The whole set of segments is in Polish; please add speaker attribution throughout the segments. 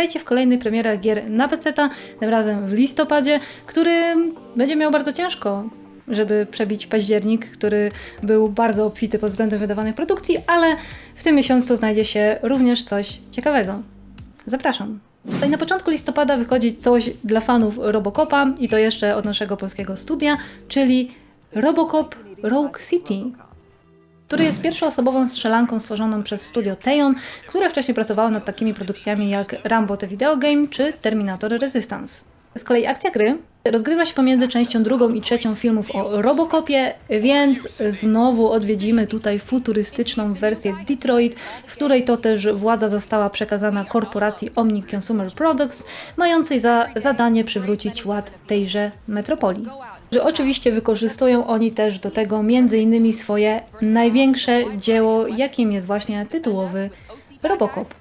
Speaker 1: witajcie w kolejnej premierach gier na PC, tym razem w listopadzie, który będzie miał bardzo ciężko, żeby przebić październik, który był bardzo obfity pod względem wydawanych produkcji, ale w tym miesiącu znajdzie się również coś ciekawego. Zapraszam. Tutaj na początku listopada wychodzi coś dla fanów Robocopa i to jeszcze od naszego polskiego studia, czyli Robocop Rogue City który jest pierwszoosobową strzelanką stworzoną przez studio Teon, które wcześniej pracowało nad takimi produkcjami jak Rambo The Video Game czy Terminator Resistance. Z kolei akcja gry rozgrywa się pomiędzy częścią drugą i trzecią filmów o Robocopie, więc znowu odwiedzimy tutaj futurystyczną wersję Detroit, w której to też władza została przekazana korporacji Omni Consumer Products, mającej za zadanie przywrócić ład tejże metropolii że oczywiście wykorzystują oni też do tego między innymi swoje największe dzieło, jakim jest właśnie tytułowy Robocop,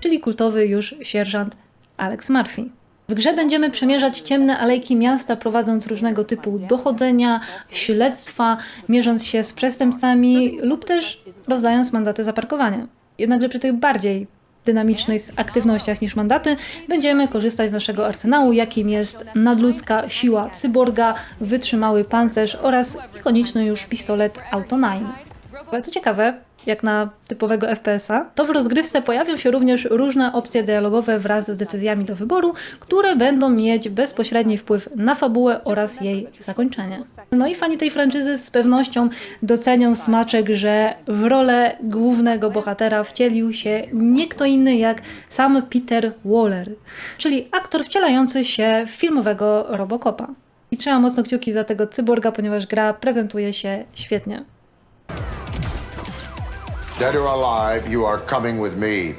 Speaker 1: czyli kultowy już sierżant Alex Murphy. W grze będziemy przemierzać ciemne alejki miasta, prowadząc różnego typu dochodzenia, śledztwa, mierząc się z przestępcami lub też rozdając mandaty za parkowanie. Jednakże przy tych bardziej dynamicznych aktywnościach niż mandaty, będziemy korzystać z naszego arsenału, jakim jest nadludzka siła cyborga, wytrzymały pancerz oraz ikoniczny już pistolet Auto 9. Ale co ciekawe, jak na typowego FPS-a, to w rozgrywce pojawią się również różne opcje dialogowe wraz z decyzjami do wyboru, które będą mieć bezpośredni wpływ na fabułę oraz jej zakończenie. No i fani tej franczyzy z pewnością docenią smaczek, że w rolę głównego bohatera wcielił się nie kto inny jak sam Peter Waller, czyli aktor wcielający się w filmowego Robocopa. I trzeba mocno kciuki za tego cyborga, ponieważ gra prezentuje się świetnie.
Speaker 2: Dead or alive, you are coming with me.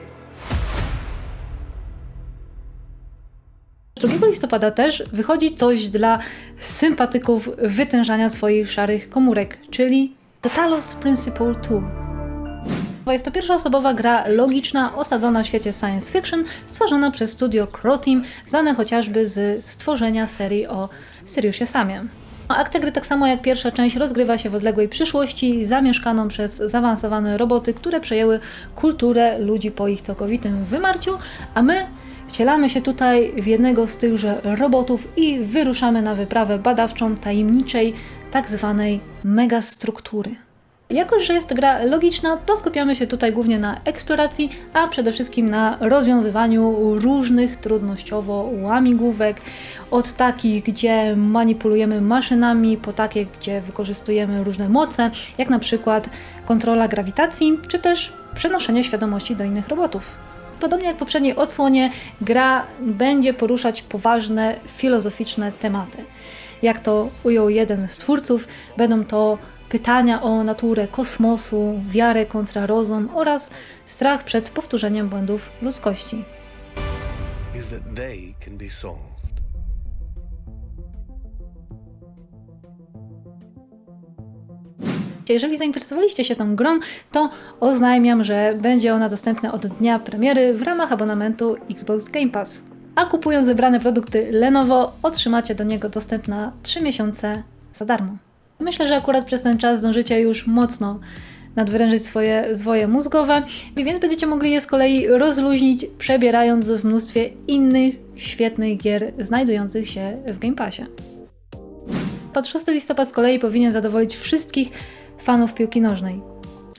Speaker 1: 2 listopada też wychodzi coś dla sympatyków wytężania swoich szarych komórek, czyli The Talos Principle 2. Jest to pierwszoosobowa gra logiczna, osadzona w świecie science fiction, stworzona przez studio Crow Team, znane chociażby z stworzenia serii o Siriusie Samie. Akcja gry, tak samo jak pierwsza część, rozgrywa się w odległej przyszłości, zamieszkaną przez zaawansowane roboty, które przejęły kulturę ludzi po ich całkowitym wymarciu, a my wcielamy się tutaj w jednego z tychże robotów i wyruszamy na wyprawę badawczą tajemniczej, tak zwanej megastruktury. Jako, że jest to gra logiczna, to skupiamy się tutaj głównie na eksploracji, a przede wszystkim na rozwiązywaniu różnych trudnościowo łamigłówek, od takich, gdzie manipulujemy maszynami, po takie, gdzie wykorzystujemy różne moce, jak na przykład kontrola grawitacji, czy też przenoszenie świadomości do innych robotów. Podobnie jak w poprzedniej odsłonie, gra będzie poruszać poważne, filozoficzne tematy. Jak to ujął jeden z twórców, będą to pytania o naturę kosmosu, wiarę kontra rozum oraz strach przed powtórzeniem błędów ludzkości. Jeżeli zainteresowaliście się tą grą, to oznajmiam, że będzie ona dostępna od dnia premiery w ramach abonamentu Xbox Game Pass. A kupując wybrane produkty Lenovo, otrzymacie do niego dostęp na 3 miesiące za darmo. Myślę, że akurat przez ten czas zdążycie już mocno nadwyrężyć swoje zwoje mózgowe, więc będziecie mogli je z kolei rozluźnić, przebierając w mnóstwie innych świetnych gier znajdujących się w Game Passie. Pod 6 listopad z kolei powinien zadowolić wszystkich fanów piłki nożnej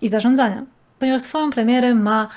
Speaker 1: i zarządzania, ponieważ swoją premierę ma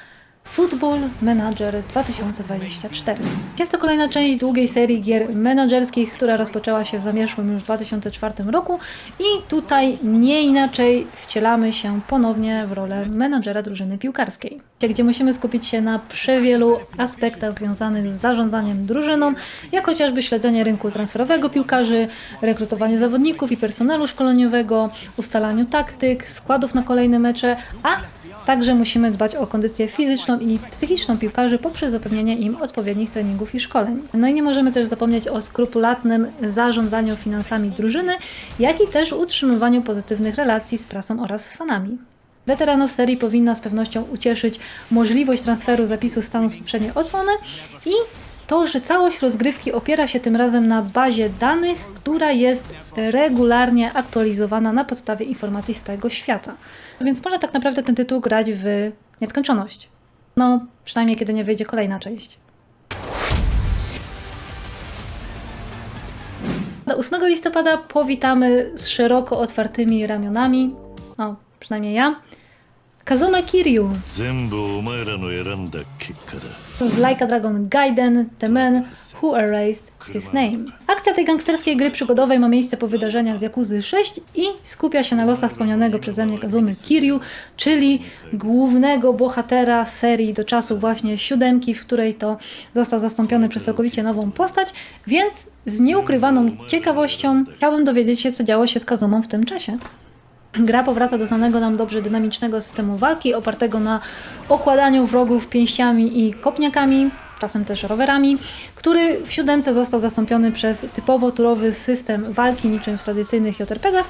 Speaker 1: Football Manager 2024. Jest to kolejna część długiej serii gier menedżerskich, która rozpoczęła się w zamieszłym już 2004 roku i tutaj nie inaczej wcielamy się ponownie w rolę menadżera drużyny piłkarskiej, gdzie musimy skupić się na przewielu aspektach związanych z zarządzaniem drużyną, jak chociażby śledzenie rynku transferowego piłkarzy, rekrutowanie zawodników i personelu szkoleniowego, ustalaniu taktyk, składów na kolejne mecze, a Także musimy dbać o kondycję fizyczną i psychiczną piłkarzy poprzez zapewnienie im odpowiednich treningów i szkoleń. No i nie możemy też zapomnieć o skrupulatnym zarządzaniu finansami drużyny, jak i też utrzymywaniu pozytywnych relacji z prasą oraz fanami. Weteranów serii powinna z pewnością ucieszyć możliwość transferu zapisu stanu z poprzedniej odsłony i to, że całość rozgrywki opiera się tym razem na bazie danych, która jest regularnie aktualizowana na podstawie informacji z całego świata. Więc można tak naprawdę ten tytuł grać w nieskończoność. No, przynajmniej kiedy nie wyjdzie kolejna część. Do 8 listopada powitamy z szeroko otwartymi ramionami, no przynajmniej ja, Kazume Kiryu,
Speaker 3: 全部お前らの選んだ結果だ
Speaker 1: w Like a Dragon Gaiden, The Man Who Erased His Name. Akcja tej gangsterskiej gry przygodowej ma miejsce po wydarzeniach z Yakuzy 6 i skupia się na losach wspomnianego przeze mnie Kazumy Kiryu, czyli głównego bohatera serii do czasu właśnie siódemki, w której to został zastąpiony przez całkowicie nową postać, więc z nieukrywaną ciekawością chciałbym dowiedzieć się, co działo się z Kazumą w tym czasie. Gra powraca do znanego nam dobrze dynamicznego systemu walki, opartego na okładaniu wrogów pięściami i kopniakami, czasem też rowerami, który w siódemce został zastąpiony przez typowo turowy system walki, niczym w tradycyjnych JRPG-ach.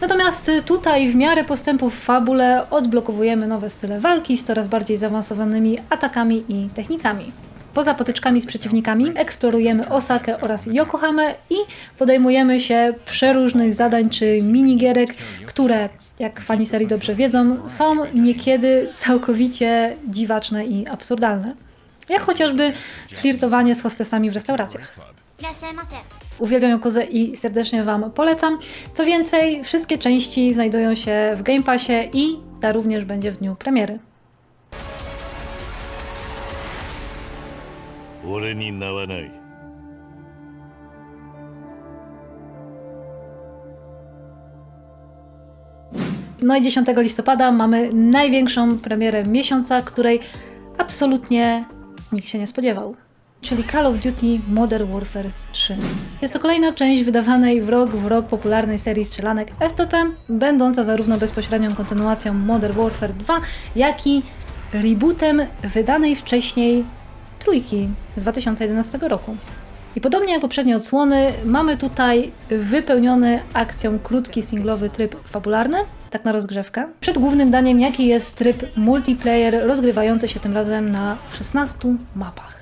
Speaker 1: Natomiast tutaj w miarę postępów w fabule odblokowujemy nowe style walki z coraz bardziej zaawansowanymi atakami i technikami. Poza potyczkami z przeciwnikami eksplorujemy Osakę oraz Yokohamę i podejmujemy się przeróżnych zadań czy minigierek, które, jak fani serii dobrze wiedzą, są niekiedy całkowicie dziwaczne i absurdalne. Jak chociażby flirtowanie z hostesami w restauracjach. Uwielbiam Yokozę i serdecznie Wam polecam. Co więcej, wszystkie części znajdują się w Game Passie i ta również będzie w dniu premiery.
Speaker 3: 俺に名はない
Speaker 1: No i 10 listopada mamy największą premierę miesiąca, której absolutnie nikt się nie spodziewał. Czyli Call of Duty Modern Warfare 3. Jest to kolejna część wydawanej w rok w rok popularnej serii strzelanek FPP, będąca zarówno bezpośrednią kontynuacją Modern Warfare 2, jak i rebootem wydanej wcześniej trójki z 2011 roku. I podobnie jak poprzednie odsłony, mamy tutaj wypełniony akcją krótki singlowy tryb fabularny, tak na rozgrzewkę, przed głównym daniem, jaki jest tryb multiplayer rozgrywający się tym razem na 16 mapach.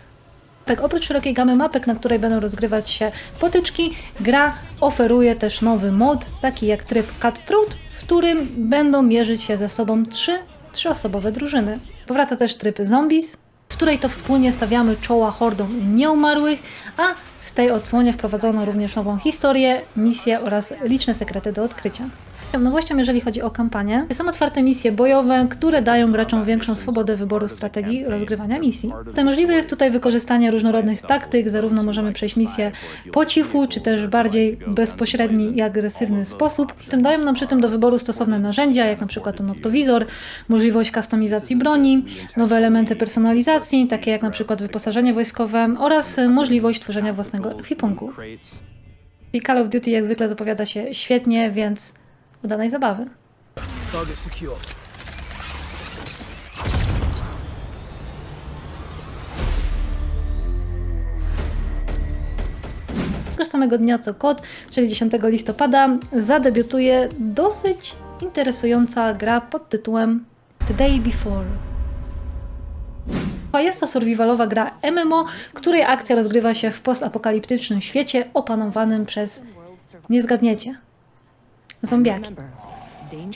Speaker 1: Oprócz szerokiej gamy mapek, na której będą rozgrywać się potyczki, gra oferuje też nowy mod, taki jak tryb Cutthroat, w którym będą mierzyć się ze sobą trzy trzyosobowe drużyny. Powraca też tryb Zombies, której to wspólnie stawiamy czoła hordom nieumarłych, a w tej odsłonie wprowadzono również nową historię, misje oraz liczne sekrety do odkrycia. Nowością, jeżeli chodzi o kampanię, są otwarte misje bojowe, które dają graczom większą swobodę wyboru strategii rozgrywania misji. Tutaj możliwe jest tutaj wykorzystanie różnorodnych taktyk, zarówno możemy przejść misję po cichu, czy też w bardziej bezpośredni i agresywny sposób. Tym dają nam przy tym do wyboru stosowne narzędzia, jak na przykład ten noktowizor, możliwość kustomizacji broni, nowe elementy personalizacji, takie jak na przykład wyposażenie wojskowe oraz możliwość tworzenia własnego ekwipunku. I Call of Duty jak zwykle zapowiada się świetnie, więc udanej zabawy. Tego samego dnia co kod, czyli 10 listopada, zadebiutuje dosyć interesująca gra pod tytułem The Day Before. Jest to survivalowa gra MMO, której akcja rozgrywa się w postapokaliptycznym świecie opanowanym przez, nie zgadniecie, zombiaki.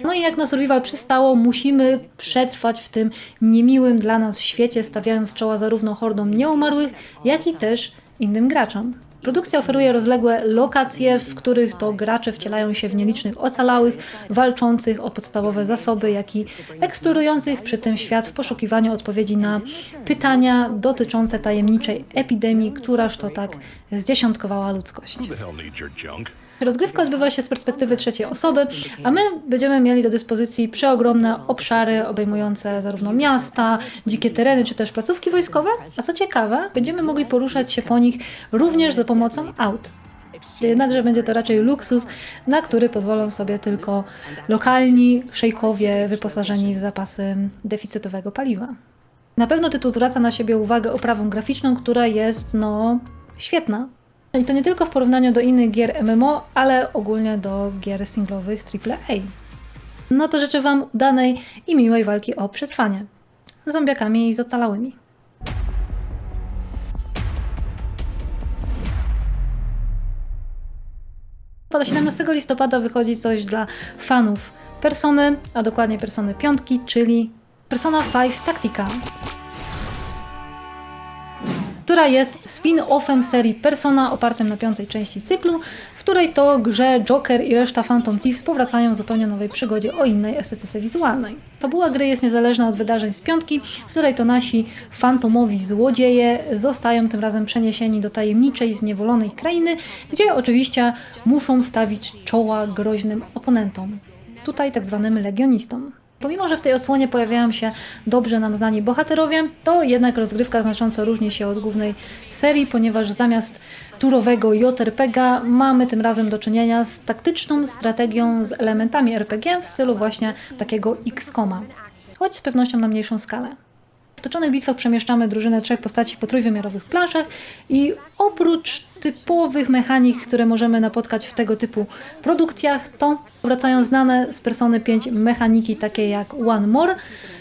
Speaker 1: No i jak na survival przystało, musimy przetrwać w tym niemiłym dla nas świecie, stawiając czoła zarówno hordom nieumarłych, jak i też innym graczom. Produkcja oferuje rozległe lokacje, w których to gracze wcielają się w nielicznych ocalałych, walczących o podstawowe zasoby, jak i eksplorujących przy tym świat w poszukiwaniu odpowiedzi na pytania dotyczące tajemniczej epidemii, któraż to tak zdziesiątkowała ludzkość. Rozgrywka odbywa się z perspektywy trzeciej osoby, a my będziemy mieli do dyspozycji przeogromne obszary obejmujące zarówno miasta, dzikie tereny czy też placówki wojskowe, a co ciekawe, będziemy mogli poruszać się po nich również za pomocą aut. Jednakże będzie to raczej luksus, na który pozwolą sobie tylko lokalni szejkowie wyposażeni w zapasy deficytowego paliwa. Na pewno tytuł zwraca na siebie uwagę oprawą graficzną, która jest, no, świetna. I to nie tylko w porównaniu do innych gier MMO, ale ogólnie do gier singlowych AAA. No to życzę Wam udanej i miłej walki o przetrwanie z zombiakami i z ocalałymi. Pada 17 listopada wychodzi coś dla fanów Persony, a dokładnie Persony 5, czyli Persona 5 Tactica. Która jest spin-offem serii Persona opartym na piątej części cyklu, w której to grze Joker i reszta Phantom Thieves powracają w zupełnie nowej przygodzie o innej estetyce wizualnej. Fabuła gry jest niezależna od wydarzeń z piątki, w której to nasi fantomowi złodzieje zostają tym razem przeniesieni do tajemniczej, zniewolonej krainy, gdzie oczywiście muszą stawić czoła groźnym oponentom. Tutaj tak zwanym legionistom. Pomimo, że w tej odsłonie pojawiają się dobrze nam znani bohaterowie, to jednak rozgrywka znacząco różni się od głównej serii, ponieważ zamiast turowego JRPGa mamy tym razem do czynienia z taktyczną strategią z elementami RPG w stylu właśnie takiego X-Koma, choć z pewnością na mniejszą skalę. Toczonych bitwach przemieszczamy drużynę trzech postaci po trójwymiarowych planszach i oprócz typowych mechanik, które możemy napotkać w tego typu produkcjach, to wracają znane z Persony 5 mechaniki takie jak One More,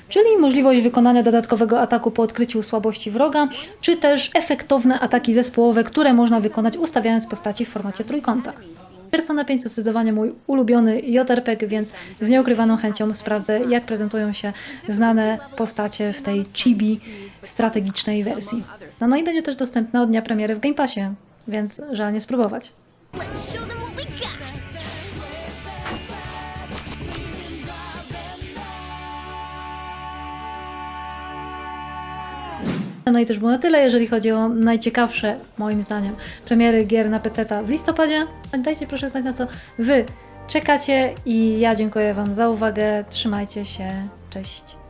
Speaker 1: czyli możliwość wykonania dodatkowego ataku po odkryciu słabości wroga, czy też efektowne ataki zespołowe, które można wykonać ustawiając postaci w formacie trójkąta. Persona 5 zdecydowanie mój ulubiony JRPG, więc z nieukrywaną chęcią sprawdzę, jak prezentują się znane postacie w tej chibi strategicznej wersji. No, no i będzie też dostępna od dnia premiery w Game Passie, więc żal nie spróbować.
Speaker 4: Let's show them what we got.
Speaker 1: No i też było na tyle, jeżeli chodzi o najciekawsze, moim zdaniem, premiery gier na PC w listopadzie. Dajcie proszę znać, na co Wy czekacie i ja dziękuję Wam za uwagę. Trzymajcie się, cześć.